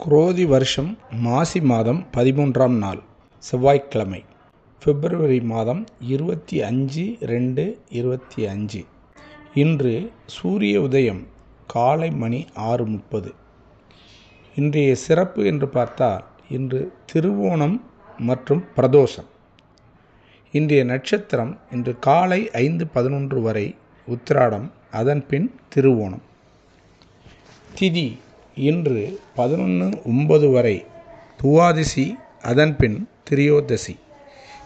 குரோதி வருஷம் மாசி மாதம் பதிமூன்றாம் நாள் செவ்வாய்க்கிழமை பிப்ரவரி மாதம் இருபத்தி அஞ்சு ரெண்டு இருபத்தி அஞ்சு. இன்று சூரிய உதயம் காலை மணி ஆறு முப்பது. இன்றைய சிறப்பு என்று பார்த்தால் இன்று திருவோணம் மற்றும் பிரதோஷம். இன்றைய நட்சத்திரம் இன்று காலை ஐந்து பதினொன்று வரை உத்திராடம் அதன் பின் திருவோணம். திதி இன்று பதினொன்று ஒன்பது வரை துவாதிசி அதன் பின் திரியோதசி.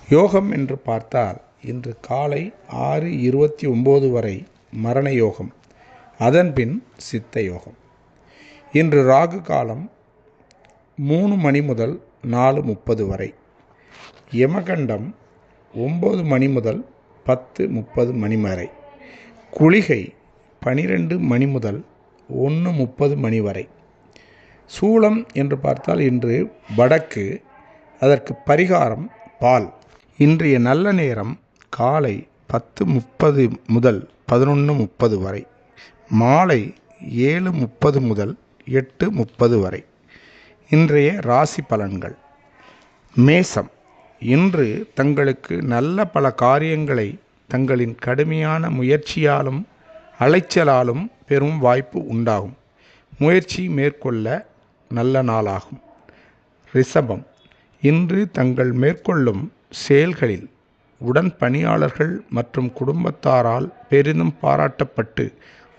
யோகம் என்று பார்த்தால் இன்று காலை ஆறு இருபத்தி ஒம்பது வரை மரண யோகம் அதன்பின் சித்த யோகம். இன்று ராகு காலம் மூணு மணி முதல் நாலு முப்பது வரை. யமகண்டம் ஒம்பது மணி முதல் பத்து முப்பது மணி வரை. குளிகை பனிரெண்டு மணி முதல் ஒன்று முப்பது மணி வரை. சூளம் என்று பார்த்தால் இன்று வடக்கு அதற்கு பரிகாரம் பால். இன்றைய நல்ல நேரம் காலை பத்து முப்பது முதல் பதினொன்று முப்பது வரை. மாலை ஏழு முப்பது முதல் எட்டு முப்பது வரை. இன்றைய ராசி பலன்கள். மேசம். இன்று தங்களுக்கு நல்ல பல காரியங்களை தங்களின் கடுமையான முயற்சியாலும் அலைச்சலாலும் பெரும் வாய்ப்பு உண்டாகும். முயற்சி மேற்கொள்ள நல்ல நாளாகும். ரிஷபம். இன்று தங்கள் மேற்கொள்ளும் செயல்களில் உடன் பணியாளர்கள் மற்றும் குடும்பத்தாரால் பெரிதும் பாராட்டப்பட்டு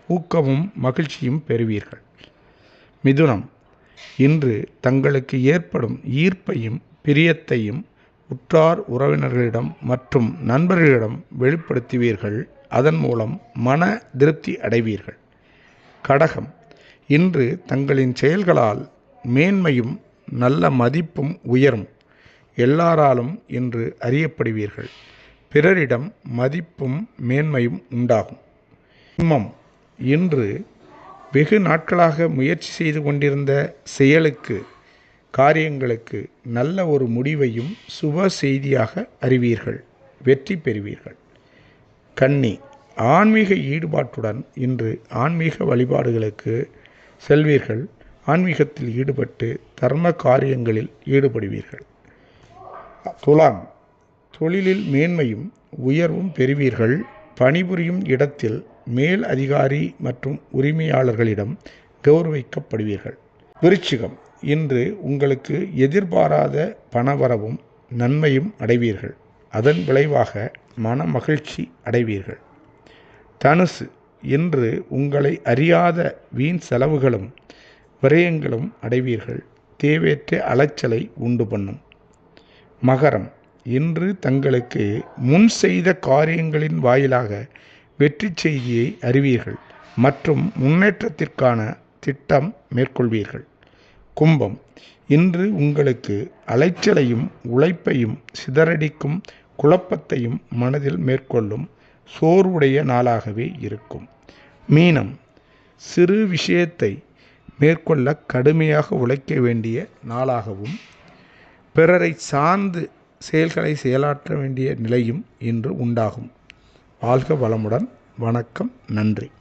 ஊக்கமும் மகிழ்ச்சியும் பெறுவீர்கள். மிதுனம். இன்று தங்களுக்கு ஏற்படும் ஈர்ப்பையும் பிரியத்தையும் உற்றார் உறவினர்களிடம் மற்றும் நண்பர்களிடம் வெளிப்படுத்துவீர்கள். அதன் மூலம் மன திருப்தி அடைவீர்கள். கடகம். இன்று தங்களின் செயல்களால் மேன்மையும் நல்ல மதிப்பும் உயரும். எல்லாராலும் இன்று அறியப்படுவீர்கள். பிறரிடம் மதிப்பும் மேன்மையும் உண்டாகும். சிம்மம் இன்று வெகு நாட்களாக முயற்சி செய்து கொண்டிருந்த செயலுக்கு காரியங்களுக்கு நல்ல ஒரு முடிவையும் சுப செய்தியாக அறிவீர்கள். வெற்றி பெறுவீர்கள். கன்னி ஆன்மீக ஈடுபாட்டுடன் இன்று ஆன்மீக வழிபாடுகளுக்கு செல்வீர்கள். ஆன்மீகத்தில் ஈடுபட்டு தர்ம காரியங்களில் ஈடுபடுவீர்கள். துலாம் தொழிலில் மேன்மையும் உயர்வும் பெறுவீர்கள். பணிபுரியும் இடத்தில் மேல் அதிகாரி மற்றும் உரிமையாளர்களிடம் கௌரவிக்கப்படுவீர்கள். விருச்சிகம் இன்று உங்களுக்கு எதிர்பாராத பணவரவும் நன்மையும் அடைவீர்கள். அதன் விளைவாக மன மகிழ்ச்சி அடைவீர்கள். தனுசு இன்று உங்களை அறியாத வீண் செலவுகளும் விரயங்களும் அடைவீர்கள். தேவையற்ற அலைச்சலை உண்டு பண்ணும். மகரம். இன்று தங்களுக்கு முன் செய்த காரியங்களின் வாயிலாக வெற்றி செய்தியை அறிவீர்கள். மற்றும் முன்னேற்றத்திற்கான திட்டம் மேற்கொள்வீர்கள். கும்பம். இன்று உங்களுக்கு அலைச்சலையும் உழைப்பையும் சிதறடிக்கும் குழப்பத்தையும் மனதில் மேற்கொள்ளும் சோர்வுடைய நாளாகவே இருக்கும். மீனம். சிறு விஷயத்தை மேற்கொள்ள கடுமையாக உழைக்க வேண்டிய நாளாகவும் பிறரை சார்ந்து செயல்களை செயலாற்ற வேண்டிய நிலையும் இன்று உண்டாகும். வாழ்க வளமுடன். வணக்கம். நன்றி.